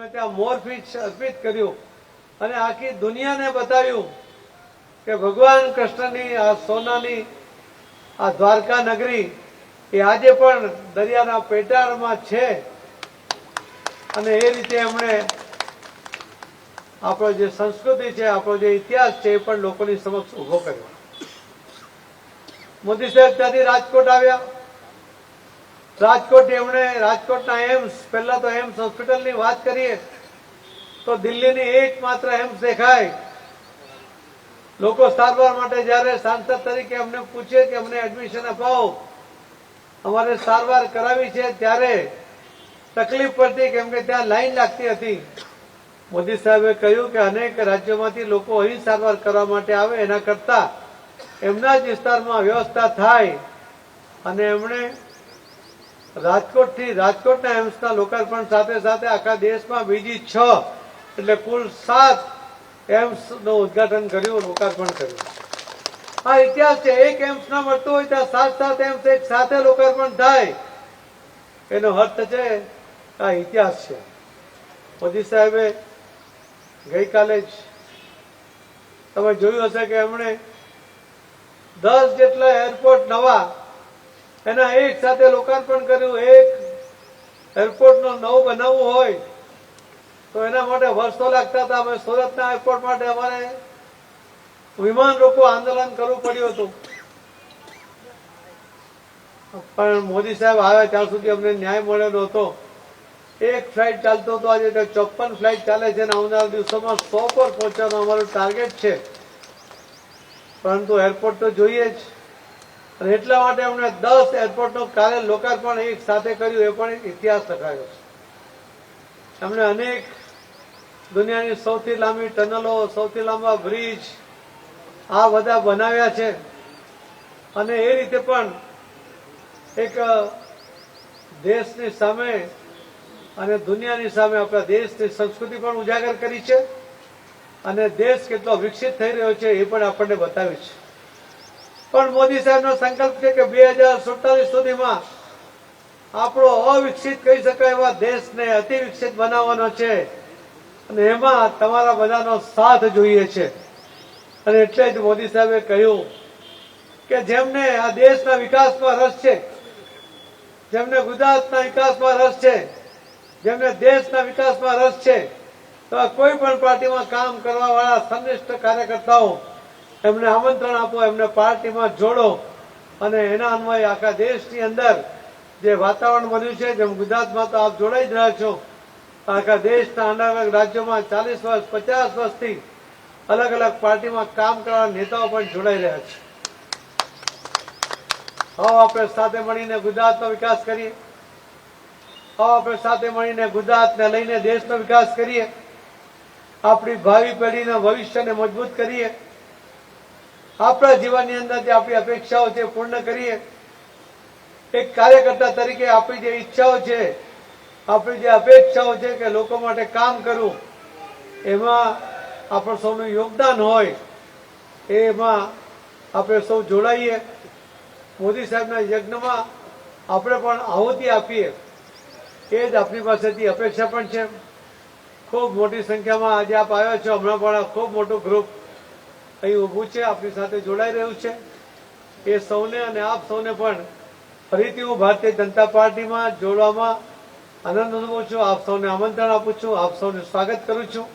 એમણે ત્યાં મોરપીચ અર્પિત કર્યું. અને આખી દુનિયાને બતાવ્યું કે ભગવાન કૃષ્ણની, આ સોનાની, આ દ્વારકા નગરી એ આજે પણ દરિયાના પેટાળમાં છે. અને એ રીતે એમણે આપણો જે સંસ્કૃતિ છે, આપણો જે ઇતિહાસ છે, એ પણ લોકોની સમક્ષ ઊભો કર્યો. મોદી સાહેબ ત્યાંથી રાજકોટ આવ્યા. રાજકોટ એમણે, રાજકોટના એમ્સ, પહેલા તો એમ્સ હોસ્પિટલની વાત કરીએ, તો દિલ્હીની એકમાત્ર એમ્સ દેખાય. લોકો સારવાર માટે જ્યારે સાંસદ તરીકે અમને પૂછે કે અમને એડમિશન અપાવો, અમારે સારવાર કરાવી છે ત્યારે તકલીફ પડતી કેમ કે ત્યાં લાઈન લાગતી હતી. મોદી સાહેબે કહ્યું કે અનેક રાજ્યોમાંથી લોકો અહીં સારવાર કરવા માટે આવે, એના કરતા એમના જ વિસ્તારમાં વ્યવસ્થા થાય. અને એમણે રાજકોટથી રાજકોટના એમ્સના લોકાર્પણ સાથે સાથે આખા દેશમાં બીજી છ, એટલે કુલ સાત એમ્સનું ઉદ્ઘાટન કર્યું, લોકાર્પણ કર્યું. આ ઇતિહાસ છે, એક એમ્સ ના મળતું હોય ત્યાં સાત સાત એમ્સ એક સાથે લોકાર્પણ થાય. એનો અર્થ છે, આ ઇતિહાસ છે. મોદી સાહેબે ગઈકાલે જ તમે જોયું હશે કે એમણે દસ જેટલા એરપોર્ટ નવા એના એક સાથે લોકાર્પણ કર્યું, એક એરપોર્ટનો નવો બનાવવું હોય, તો એના માટે વર્ષો લાગતા હતા. અમે સુરતના એરપોર્ટ માટે અમારે વિમાન રોકો આંદોલન કરવું પડ્યું હતું. પણ મોદી સાહેબ આવ્યા ત્યાં સુધી અમને ન્યાય મળેલો હતો એક ફ્લાઇટ ચાલતો હતો, આજે ચોપન ફ્લાઇટ ચાલે છે અને આવનારા દિવસોમાં સો પર પહોંચવાનું અમારું ટાર્ગેટ છે. પરંતુ એરપોર્ટ તો જોઈએ જ. અને એટલા માટે અમને દસ એરપોર્ટનું કાલે લોકાર્પણ એક સાથે કર્યું, એ પણ ઇતિહાસ લખાયો છે. એમણે અનેક દુનિયાની સૌથી લાંબી ટનલો, સૌથી લાંબા બ્રિજ આ બધા બનાવ્યા છે. અને એ રીતે પણ એક દેશની સામે અને દુનિયાની સામે આપણા દેશની સંસ્કૃતિ પણ ઉજાગર કરી છે. અને દેશ કેટલો વિકસિત થઈ રહ્યો છે એ પણ આપણને બતાવ્યું છે. પણ મોદી સાહેબનો સંકલ્પ છે કે બે હજાર સુડતાલીસ સુધીમાં આપણો અવિકસિત કહી શકાય એવા દેશને અતિ વિકસિત બનાવવાનો છે. અને એમાં તમારા બધાનો સાથ જોઈએ છે. અને એટલે જ મોદી સાહેબે કહ્યું કે જેમને આ દેશના વિકાસમાં રસ છે, જેમને ગુજરાતના વિકાસમાં રસ છે, જેમને દેશના વિકાસમાં રસ છે, તો કોઈ પણ પાર્ટીમાં કામ કરવા વાળા સંનિષ્ઠ કાર્યકર્તાઓ એમને આમંત્રણ આપો, એમને પાર્ટીમાં જોડો. અને એના અન્વયે આખા દેશની અંદર જે વાતાવરણ બન્યું છે, જેમ ગુજરાતમાં તો આપ જોડાઈ જ રહ્યા છો, આખા દેશના અલગ અલગ રાજ્યોમાં ચાલીસ વર્ષ, પચાસ વર્ષથી અલગ અલગ પાર્ટીમાં કામ કરવાના નેતાઓ પણ જોડાઈ રહ્યા છે. આવો આપણે સાથે મળીને ગુજરાતનો વિકાસ કરીએ. આવો આપણે સાથે મળીને ગુજરાતને લઈને દેશનો વિકાસ કરીએ. આપણી ભાવિ પેઢીના ભવિષ્યને મજબૂત કરીએ. આપણા જીવનની અંદર જે આપણી અપેક્ષાઓ છે પૂર્ણ કરીએ. એક કાર્યકર્તા તરીકે આપણી જે ઈચ્છાઓ છે, આપણી જે અપેક્ષાઓ છે કે લોકો માટે કામ કરવું, એમાં આપણું સૌનું યોગદાન હોય, એમાં આપણે સૌ જોડાઈએ. મોદી સાહેબના યજ્ઞમાં આપણે પણ આહુતિ આપીએ. એ જ આપણી પાસેથી અપેક્ષા પણ છે. ખૂબ મોટી સંખ્યામાં આજે આપ આવ્યા છો. હમણાં પણ ખૂબ મોટું ગ્રુપ અહીં ઊભું છે આપણી સાથે જોડાઈ રહ્યું છે. એ સૌને અને આપ સૌને પણ ફરીથી હું ભારતીય જનતા પાર્ટીમાં જોડવામાં આનંદ અનુભવું છું. આપ સૌને આમંત્રણ આપું છું. આપ સૌને સ્વાગત કરું છું.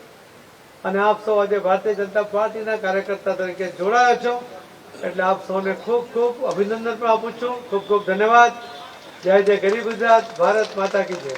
અને આપ સૌ આજે ભારતીય જનતા પાર્ટીના કાર્યકર્તા તરીકે જોડાયા છો. એટલે આપ સૌને ખૂબ ખૂબ અભિનંદન પણ આપું છું. ખૂબ ખૂબ ધન્યવાદ. જય જય ગરીબ ગુજરાત. ભારત માતા કી જય.